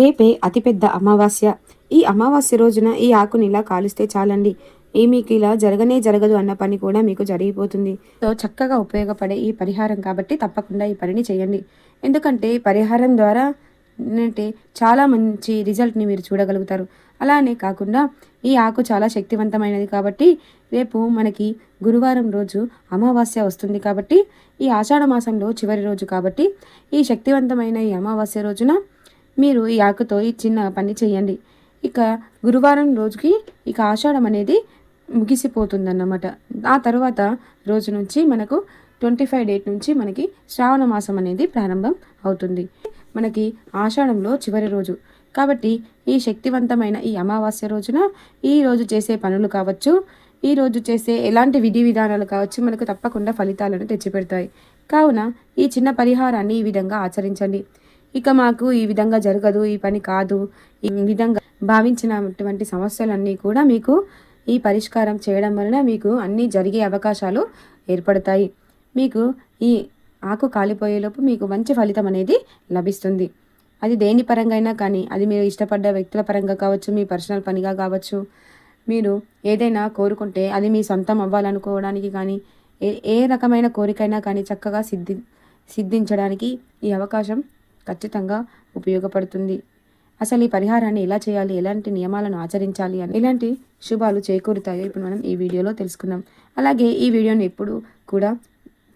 రేపే అతిపెద్ద అమావాస్య. ఈ అమావాస్య రోజున ఈ ఆకుని ఇలా కాలుస్తే చాలండి. ఈ మీకు ఇలా జరగనే జరగదు అన్న పని కూడా మీకు జరిగిపోతుంది. సో చక్కగా ఉపయోగపడే ఈ పరిహారం కాబట్టి తప్పకుండా ఈ పనిని చేయండి. ఎందుకంటే ఈ పరిహారం ద్వారా ఏంటంటే చాలా మంచి రిజల్ట్ని మీరు చూడగలుగుతారు. అలానే కాకుండా ఈ ఆకు చాలా శక్తివంతమైనది కాబట్టి రేపు మనకి గురువారం రోజు అమావాస్య వస్తుంది కాబట్టి ఈ ఆషాఢ మాసంలో చివరి రోజు కాబట్టి ఈ శక్తివంతమైన ఈ అమావాస్య రోజున మీరు ఈ ఆకుతో ఈ చిన్న పని చేయండి. ఇక గురువారం రోజుకి ఇక ఆషాఢం అనేది ముగిసిపోతుందన్నమాట. ఆ తర్వాత రోజు నుంచి మనకు ట్వంటీ ఫైవ్ డేట్ నుంచి మనకి శ్రావణ మాసం అనేది ప్రారంభం అవుతుంది. మనకి ఆషాఢంలో చివరి రోజు. కాబట్టి ఈ శక్తివంతమైన ఈ అమావాస్య రోజున ఈ రోజు చేసే పనులు కావచ్చు ఈ రోజు చేసే ఎలాంటి విధి విధానాలు కావచ్చు మనకు తప్పకుండా ఫలితాలను తెచ్చిపెడతాయి. కావున ఈ చిన్న పరిహారాన్ని ఈ విధంగా ఆచరించండి. ఇక మాకు ఈ విధంగా జరగదు ఈ పని కాదు. ఈ విధంగా భావించినటువంటి సమస్యలన్నీ కూడా మీకు ఈ పరిష్కారం చేయడం వలన మీకు అన్నీ జరిగే అవకాశాలు ఏర్పడతాయి. మీకు ఈ ఆకు కాలిపోయేలోపు మీకు మంచి ఫలితం అనేది లభిస్తుంది. అది దేని పరంగా అయినా కానీ అది మీరు ఇష్టపడ్డ వ్యక్తుల పరంగా కావచ్చు మీ పర్సనల్ పనిగా కావచ్చు మీరు ఏదైనా కోరుకుంటే అది మీ సొంతం అవ్వాలనుకోవడానికి కానీ ఏ ఏ రకమైన కోరికైనా కానీ చక్కగా సిద్ధి సిద్ధించడానికి ఈ అవకాశం ఖచ్చితంగా ఉపయోగపడుతుంది. అసలు ఈ పరిహారాన్ని ఎలా చేయాలి? ఎలాంటి నియమాలను ఆచరించాలి అని ఎలాంటి శుభాలు చేకూరుతాయో ఇప్పుడు మనం ఈ వీడియోలో తెలుసుకుందాం. అలాగే ఈ వీడియోని ఎప్పుడు కూడా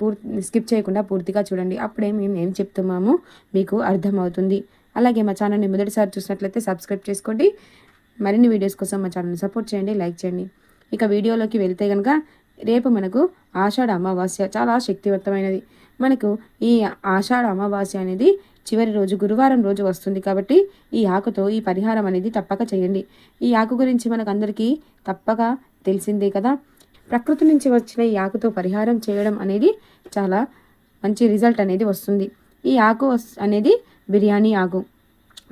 పూర్తి స్కిప్ చేయకుండా పూర్తిగా చూడండి. అప్పుడే మేము ఏం చెప్తున్నామో మీకు అర్థమవుతుంది. అలాగే మా ఛానల్ని మొదటిసారి చూసినట్లయితే సబ్స్క్రైబ్ చేసుకోండి. మరిన్ని వీడియోస్ కోసం మా ఛానల్ని సపోర్ట్ చేయండి లైక్ చేయండి. ఇక వీడియోలోకి వెళ్తే కనుక రేపు మనకు ఆషాఢ అమావాస్య చాలా శక్తివంతమైనది. మనకు ఈ ఆషాఢ అమావాస్య అనేది చివరి రోజు గురువారం రోజు వస్తుంది కాబట్టి ఈ ఆకుతో ఈ పరిహారం అనేది తప్పక చేయండి. ఈ ఆకు గురించి మనకు అందరికీ తప్పక తెలిసిందే కదా? ప్రకృతి నుంచి వచ్చిన ఈ ఆకుతో పరిహారం చేయడం అనేది చాలా మంచి రిజల్ట్ అనేది వస్తుంది. ఈ ఆకు అనేది బిర్యానీ ఆకు.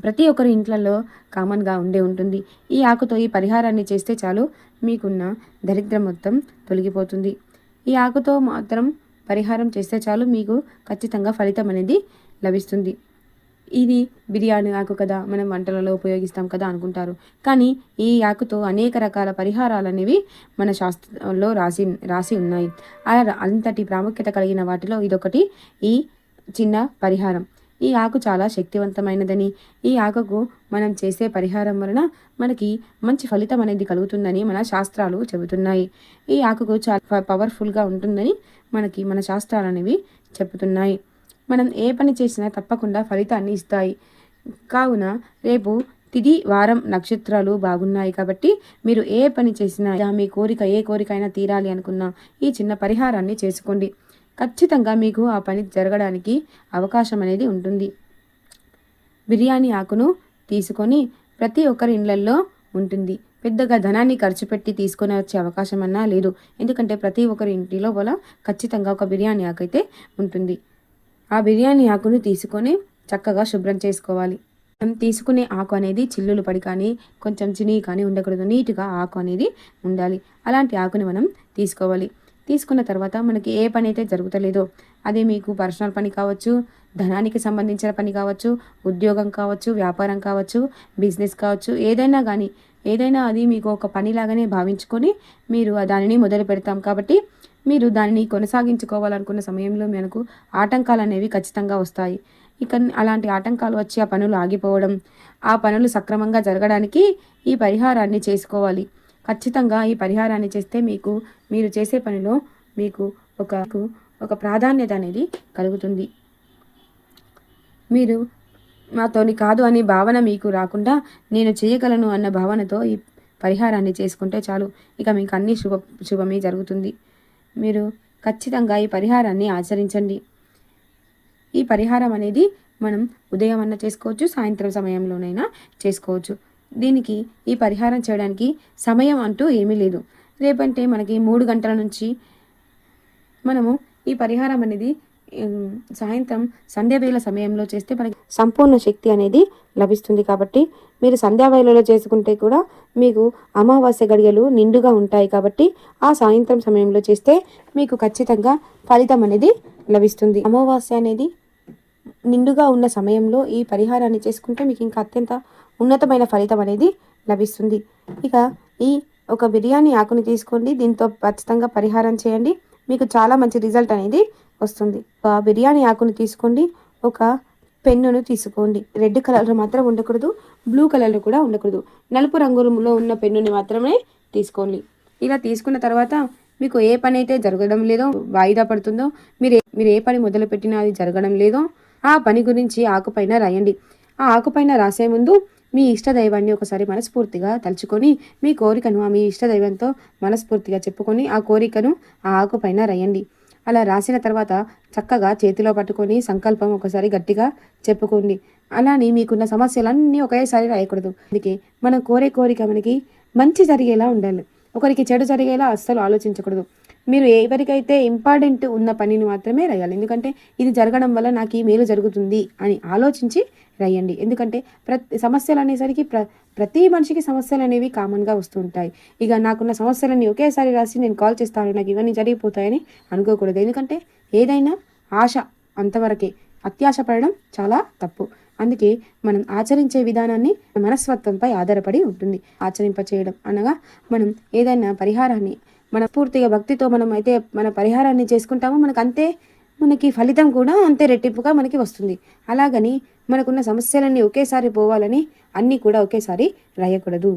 ప్రతి ఒక్కరి ఇంట్లలో కామన్గా ఉండే ఉంటుంది. ఈ ఆకుతో ఈ పరిహారాన్ని చేస్తే చాలు మీకున్న దరిద్రం మొత్తం తొలగిపోతుంది. ఈ ఆకుతో మాత్రం పరిహారం చేస్తే చాలు మీకు ఖచ్చితంగా ఫలితం అనేది లభిస్తుంది. ఇది బిర్యానీ ఆకు కదా మనం వంటలలో ఉపయోగిస్తాం కదా అనుకుంటారు. కానీ ఈ ఆకుతో అనేక రకాల పరిహారాలు అనేవి మన శాస్త్రంలో రాసి రాసి ఉన్నాయి. అలా అంతటి ప్రాముఖ్యత కలిగిన వాటిలో ఇదొకటి ఈ చిన్న పరిహారం. ఈ ఆకు చాలా శక్తివంతమైనదని ఈ ఆకుకు మనం చేసే పరిహారం వలన మనకి మంచి ఫలితం అనేది కలుగుతుందని మన శాస్త్రాలు చెబుతున్నాయి. ఈ ఆకుకు చాలా పవర్ఫుల్గా ఉంటుందని మనకి మన శాస్త్రాలు అనేవి చెబుతున్నాయి. మనం ఏ పని చేసినా తప్పకుండా ఫలితాన్ని ఇస్తాయి. కావున రేపు తిది వారం నక్షత్రాలు బాగున్నాయి కాబట్టి మీరు ఏ పని చేసినా మీ కోరిక ఏ కోరికైనా తీరాలి అనుకున్నా ఈ చిన్న పరిహారాన్ని చేసుకోండి. ఖచ్చితంగా మీకు ఆ పని జరగడానికి అవకాశం అనేది ఉంటుంది. బిర్యానీ ఆకును తీసుకొని ప్రతి ఒక్కరి ఇళ్ళల్లో ఉంటుంది. పెద్దగా ధనాన్ని ఖర్చు పెట్టి తీసుకొని వచ్చే అవకాశం అన్నా లేదు. ఎందుకంటే ప్రతి ఒక్కరి ఇంటిలో వల్ల ఖచ్చితంగా ఒక బిర్యానీ ఆకైతే ఉంటుంది. ఆ బిర్యానీ ఆకును తీసుకొని చక్కగా శుభ్రం చేసుకోవాలి. మనం తీసుకునే ఆకు అనేది చిల్లులు పడి కానీ కొంచెం చిని కానీ ఉండకూడదు. నీట్గా ఆకు అనేది ఉండాలి. అలాంటి ఆకుని మనం తీసుకోవాలి. తీసుకున్న తర్వాత మనకి ఏ పని అయితే జరుగుతలేదో అది మీకు పర్సనల్ పని కావచ్చు ధనానికి సంబంధించిన పని కావచ్చు ఉద్యోగం కావచ్చు వ్యాపారం కావచ్చు బిజినెస్ కావచ్చు ఏదైనా కానీ ఏదైనా అది మీకు ఒక పనిలాగానే భావించుకొని మీరు దానిని మొదలు పెడతాం కాబట్టి మీరు దానిని కొనసాగించుకోవాలనుకున్న సమయంలో మనకు ఆటంకాలు అనేవి ఖచ్చితంగా వస్తాయి. ఇక అలాంటి ఆటంకాలు వచ్చి ఆ పనులు ఆగిపోవడం ఆ పనులు సక్రమంగా జరగడానికి ఈ పరిహారాన్ని చేసుకోవాలి. ఖచ్చితంగా ఈ పరిహారాన్ని చేస్తే మీకు మీరు చేసే పనిలో మీకు ఒక ఒక ప్రాధాన్యత అనేది కలుగుతుంది. మీరు నాతోని కాదు అనే భావన మీకు రాకుండా నేను చేయగలను అన్న భావనతో ఈ పరిహారాన్ని చేసుకుంటే చాలు. ఇక మీకు అన్ని శుభ శుభమే జరుగుతుంది. మీరు ఖచ్చితంగా ఈ పరిహారాన్ని ఆచరించండి. ఈ పరిహారం అనేది మనం ఉదయం అన్న చేసుకోవచ్చు సాయంత్రం సమయంలోనైనా చేసుకోవచ్చు. దీనికి ఈ పరిహారం చేయడానికి సమయం అంటూ ఏమీ లేదు. రేపంటే మనకి మూడు గంటల నుంచి మనము ఈ పరిహారం అనేది సాయంత్రం సంధ్యావేళ సమయంలో చేస్తే మనకి సంపూర్ణ శక్తి అనేది లభిస్తుంది కాబట్టి మీరు సంధ్యావేళలో చేసుకుంటే కూడా మీకు అమావాస్య గడియలు నిండుగా ఉంటాయి కాబట్టి ఆ సాయంత్రం సమయంలో చేస్తే మీకు ఖచ్చితంగా ఫలితం అనేది లభిస్తుంది. అమావాస్య అనేది నిండుగా ఉన్న సమయంలో ఈ పరిహారాన్ని చేసుకుంటే మీకు ఇంకా అత్యంత ఉన్నతమైన ఫలితం అనేది లభిస్తుంది. ఇక ఈ ఒక బిర్యానీ ఆకుని తీసుకోండి. దీంతో ఖచ్చితంగా పరిహారం చేయండి. మీకు చాలా మంచి రిజల్ట్ అనేది వస్తుంది. బిర్యానీ ఆకుని తీసుకోండి. ఒక పెన్నును తీసుకోండి. రెడ్ కలర్ మాత్రం ఉండకూడదు బ్లూ కలర్ కూడా ఉండకూడదు. నలుపు రంగులో ఉన్న పెన్నుని మాత్రమే తీసుకోండి. ఇలా తీసుకున్న తర్వాత మీకు ఏ పని అయితే జరగడం లేదో వాయిదా పడుతుందో మీరు మీరు ఏ పని మొదలు పెట్టినా అది జరగడం లేదో ఆ పని గురించి ఆకుపైన రాయండి. ఆ ఆకుపైన రాసే ముందు మీ ఇష్ట దైవాన్ని ఒకసారి మనస్ఫూర్తిగా తలుచుకొని మీ కోరికను ఆ మీ ఇష్ట దైవంతో మనస్ఫూర్తిగా చెప్పుకొని ఆ కోరికను ఆ ఆకుపైన రాయండి. అలా రాసిన తర్వాత చక్కగా చేతిలో పట్టుకొని సంకల్పం ఒకసారి గట్టిగా చెప్పుకోండి. అలానే మీకున్న సమస్యలన్నీ ఒకేసారి రాయకూడదు. అందుకే మనం కోరే కోరిక మనకి మంచి జరిగేలా ఉండాలి. ఒకరికి చెడు జరిగేలా అస్సలు ఆలోచించకూడదు. మీరు ఎవరికైతే ఇంపార్టెంట్ ఉన్న పనిని మాత్రమే రాయాలి. ఎందుకంటే ఇది జరగడం వల్ల నాకు ఈ మేలు జరుగుతుంది అని ఆలోచించి రాయండి. ఎందుకంటే ప్రతి సమస్యలు అనేసరికి ప్ర ప్రతి మనిషికి సమస్యలు అనేవి కామన్గా వస్తుంటాయి. ఇక నాకున్న సమస్యలన్నీ ఒకేసారి రాసి నేను కాల్ చేస్తాను. నాకు ఇవన్నీ జరిగిపోతాయని అనుకోకూడదు. ఎందుకంటే ఏదైనా ఆశ అంతవరకే అత్యాశ పడడం చాలా తప్పు. అందుకే మనం ఆచరించే విధానాన్ని మనస్తత్వంపై ఆధారపడి ఉంటుంది. ఆచరింప చేయడం అనగా మనం ఏదైనా పరిహారాన్ని మన పూర్తిగా భక్తితో మనం అయితే మన పరిహారాన్ని చేసుకుంటామో మనకు అంతే మనకి ఫలితం కూడా అంతే రెట్టింపుగా మనకి వస్తుంది. అలాగని మనకున్న సమస్యలన్నీ ఒకేసారి పోవాలని అన్నీ కూడా ఒకేసారి రాయకూడదు.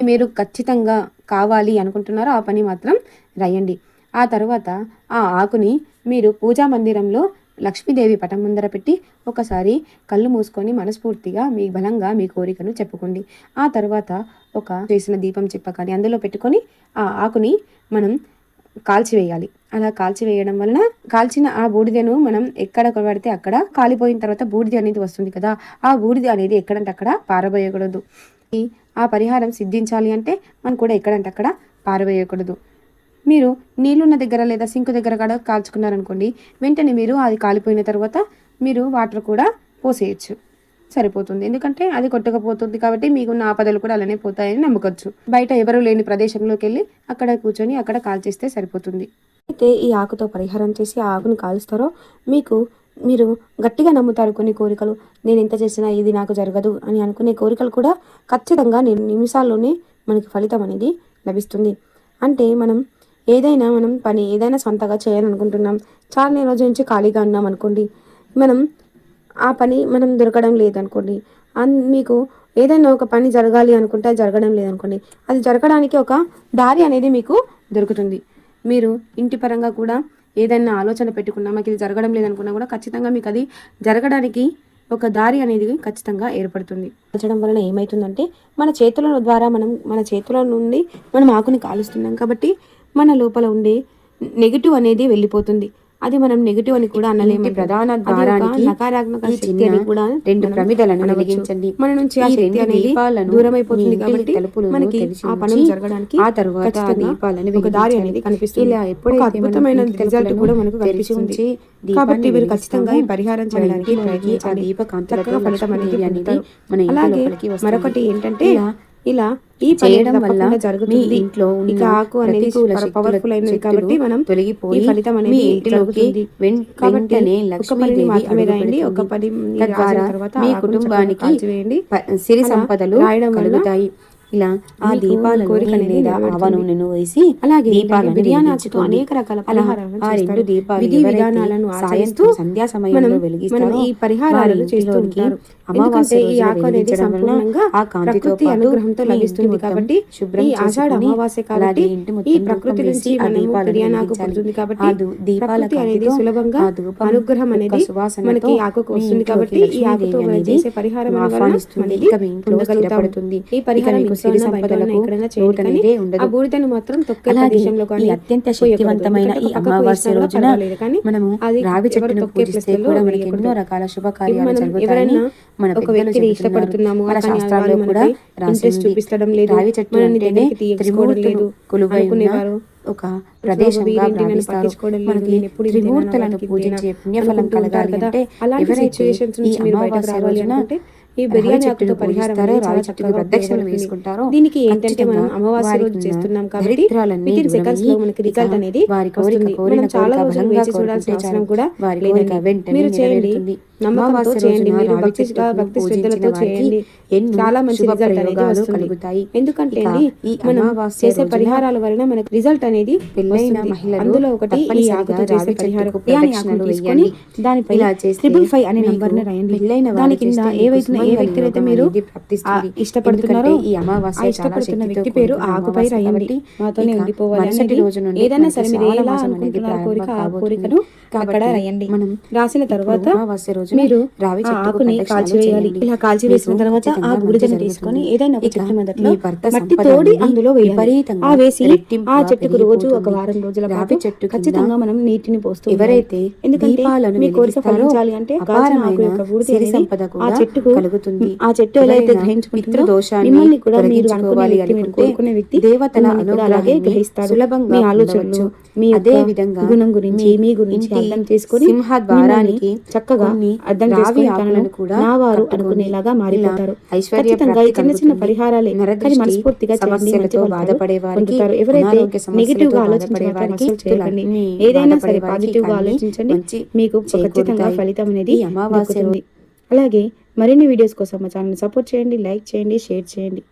మీరు ఖచ్చితంగా కావాలి అనుకుంటున్నారో ఆ పని మాత్రం రాయండి. ఆ తర్వాత ఆ ఆకుని మీరు పూజా మందిరంలో లక్ష్మీదేవి పటం ముందర పెట్టి ఒకసారి కళ్ళు మూసుకొని మనస్ఫూర్తిగా మీ బలంగా మీ కోరికను చెప్పుకోండి. ఆ తర్వాత ఒక చేసిన దీపం చెప్పకని అందులో పెట్టుకొని ఆ ఆకుని మనం కాల్చివేయాలి అలా కాల్చివేయడం వలన కాల్చిన ఆ బూడిదను మనం ఎక్కడ పడితే అక్కడ కాలిపోయిన తర్వాత బూడిద అనేది వస్తుంది కదా ఆ బూడిద అనేది ఎక్కడంటే అక్కడ పారబోయకూడదు. ఈ ఆ పరిహారం సిద్ధించాలి అంటే మనం కూడా ఎక్కడంటే అక్కడ పారవేయకూడదు మీరు నీళ్ళున్న దగ్గర లేదా సింక్ దగ్గర కూడా కాల్చుకున్నారనుకోండి వెంటనే మీరు అది కాలిపోయిన తర్వాత మీరు వాటర్ కూడా పోసేయచ్చు. సరిపోతుంది. ఎందుకంటే అది కొట్టకపోతుంది కాబట్టి మీకున్న ఆపదలు కూడా అలానే పోతాయని నమ్మకచ్చు. బయట ఎవరు లేని ప్రదేశంలోకి వెళ్ళి అక్కడ కూర్చొని అక్కడ కాల్చేస్తే సరిపోతుంది. అయితే ఈ ఆకుతో పరిహారం చేసి ఆ ఆకును కాలుస్తారో మీకు మీరు గట్టిగా నమ్ముతారు కొన్ని కోరికలు. నేను ఎంత చేసినా ఇది నాకు జరగదు అని అనుకునే కోరికలు కూడా ఖచ్చితంగా ని- నిమిషాల్లోనే మనకి ఫలితం అనేది లభిస్తుంది. అంటే మనం ఏదైనా మనం పని ఏదైనా సొంతగా చేయాలనుకుంటున్నాం. చాలా నెల రోజుల నుంచి ఖాళీగా ఉన్నాం అనుకోండి. మనం ఆ పని మనం దొరకడం లేదనుకోండి. అన్ మీకు ఏదైనా ఒక పని జరగాలి అనుకుంటే అది జరగడం లేదనుకోండి. అది జరగడానికి ఒక దారి అనేది మీకు దొరుకుతుంది. మీరు ఇంటి పరంగా కూడా ఏదైనా ఆలోచన పెట్టుకున్నా మాకు ఇది జరగడం లేదనుకున్నా కూడా ఖచ్చితంగా మీకు అది జరగడానికి ఒక దారి అనేది ఖచ్చితంగా ఏర్పడుతుంది. కాల్చడం వలన ఏమవుతుందంటే మన చేతుల ద్వారా మనం మన చేతుల నుండి మనం ఆకుని కాలుస్తున్నాం కాబట్టి మన లోపల ఉండే నెగిటివ్ అనేది వెళ్ళిపోతుంది. అది మనం నెగిటివ్ అని కూడా అనలేము ప్రధాన ద్వారానికి నకారాత్మక ఈ శక్తి చిన్న అని కూడా రెండు ప్రమిదలను. వెలిగించండి. మన నుంచి ఆ శక్తి అనేది దూరం అయిపోతుంది కాబట్టి మనకి ఆ పనులు జరగడానికి ఆ తర్వాత దీపాలను ఒక దారి. అనేది కనిపిస్తుంది ఇలా మనం అద్భుతమైన రిజల్ట్ కూడా మనకు కనిపిస్తుంది కాబట్టి మీరు ఖచ్చితంగా ఈ పరిహారం చేయడానికి చక్కగా ఫలితం అనేది అలాగే. మరొకటి ఏంటంటే ఇలా ఈ చేయడం వల్ల మీ జరుగుతుంది ఇంట్లో ఇక ఆకు అనేది పవర్ఫుల్ అయినది శక్తులు కాబట్టి మనం తొలగిపోయి ఫలితం అనేది ఇంటిలోకి వెంటనే లక్ష్మీదేవి మాత్రమే రాయండి. ఒక తద్వారా తర్వాత మీ కుటుంబానికి సిరి సంపదలు రాయడం కలుగుతాయి ఇలా ఆ దీపాలను కోరిక లేదా. ఆవ నూనెను వేసి అలాగే దీపాలను బిర్యానీ. అనేక రకాల అలా ఆ రెండు. దీపాలు విధి విధానాలను సాయంత్రం సంధ్యా సమయంలో వెలిగిస్తారో ఈ పరిహారాలను చేస్తూ అమావాస్య ఈ ఆకు అనేది సంపూర్ణంగా ఆ కాంతితో అనుగ్రహంతో లభిస్తుంది కాబట్టి శుభ్రం ఈ ఆషాఢ అమావాస్య కాబట్టి ఈ ప్రకృతి నుంచి వెలిగించాలి. పుడుతుంది కాబట్టి ఆ దు- దీపాల ప్రకృతి అనేది సులభంగా అనుగ్రహం అనేది మనకి ఆకుకు వస్తుంది కాబట్టి ఈ ఆకుతో మనం చేసే పరిహారం ఆహ్వానిస్తుంది. మనకి ఇక మీ ఇంట్లో పొందగలుగుతాం. స్థిరపడుతుంది. ఈ పరిహారం సిరి సంపదలకు ఎక్కడైనా అనేదే ఉండదు. ఆ బూడిదను మాత్రం తొక్కే అలాగే ప్రదేశంలో కానీ అత్యంత. శక్తివంతమైన ఈ అమావాస్య రోజున మనము అది రావి చెట్టును పూజిస్తే కూడా మనకి. ఎన్నో రకాల శుభకార్యాలు జరుగుతాయని మన ఒక వ్యక్తిని. ఇష్టపడుతున్నాము మన శాస్త్రాల్లో కూడా ఇంట్రెస్ట్. చూపించడం లేదు రావి చెట్టు అంటేనే త్రిమూర్తులు ఒక ప్రదేశంగా భావిస్తారు మనకి త్రిమూర్తులను పూజించే పుణ్యఫలం కలగాలి. అంటే ఎవరైతే ఈ అమావాస్య రోజున ఈ బిర్యానీ ఆకుతో రావి చెట్టుకు ప్రదక్షిణలు. వేసుకుంటారో దీనికి ఏంటంటే మనం అమావాస్య రోజు చేస్తున్నాం కాబట్టి దరిద్రాలన్నీ విత్ ఇన్ సెకండ్స్లో మనకి రిజల్ట్ అనేది వారి కోరిక కోరిన చాలా రోజులు వేచి చూడాల్సిన అవసరం. కూడా వారి కోరిక వెంటనే మీరు చేయండి. నమ్మకంతో చేయండి. మీరు భక్తి భక్తి శ్రద్ధలతో చేయండి. చాలా మంచి రిజల్ట్ అనేది కలుగుతాయి. ఎందుకంటే మనం చేసే పరిహారాల వలన మనకు రిజల్ట్ అనేది అందులో ఒకటి ఈ ఆకుతో చేసే పరిహారం తీసుకొని. దానిపై ట్రిపుల్ ఫైవ్ అనే నంబర్ రాయండి. దాని కింద చేస్తే ఏ మీకు వయసున ఏ సుమంగళి వ్యక్తి అయితే మీరు ఇష్టపడుతున్నారో ఈ అమావాస్య ఇష్టపడుతున్న వ్యక్తి పేరు ఆకుపై రాయండి. మాతోనే ఉండిపోవాలి రోజు ఏదైనా సరే మీరు ఎలా అనేది అనుకుంటున్నారో కోరిక ఆ కోరికను అక్కడ రాయండి మనం రాసిన తర్వాత అమావాస్య రోజున మీరు రావి ఆకుని కాల్చివేయాలి. ఇలా కాల్చివేసిన మీకు తర్వాత ఆ మంచి తీసుకొని. ఏదైనా ఒక చెట్టు మొదట్లో మట్టి తోడి అందులో విపరీతంగా ఆ వేసి ఆ చెట్టుకు రోజు ఒక. వారం రోజుల పాటు చెట్టు ఖచ్చితంగా మనం నీటిని పోస్తూ. ఎవరైతే ఎందుకంటే మీ కోరిక ఫలించాలి అంటే ఆకు యొక్క ఆ చెట్టుకు కలుగుతుంది. ఆ చెట్టు ఎలా అయితే గ్రహించుకుంటుందో మిమ్మల్ని కూడా మీరు అనుకుంటే కోరుకునే వ్యక్తి దేవతల అలాగే గ్రహిస్తాడు సులభంగా మీ ఆలోచనలు. మీ అదే విధంగా గుణం గురించి మీ గురించి అర్థం చేసుకొని సింహ ద్వారానికి చక్కగా అర్థం చేసుకొని కూడా నా వారు అనుకునేలాగా మారిపోతారు. ఇలా ఐశ్వర్య ఖచ్చితంగా ఈ ప్రాప్తి చిన్న చిన్న. పరిహారాలే కానీ మనస్ఫూర్తిగా సమస్యలతో బాధపడే వారికి, ఎవరైతే నెగిటివ్గా బాధపడే ఆలోచించే మాత్రం వారికి, అసలు చేయకండి తులన్ని ఏదైనా సరే పాజిటివ్గా ఆలోచించండి. మీకు ఖచ్చితంగా. ఫలితం అనేది అమావాస్య అలాగే మరిన్ని వీడియోస్ కోసం మా ఛానల్ సపోర్ట్ చేయండి లైక్ చేయండి షేర్ చేయండి.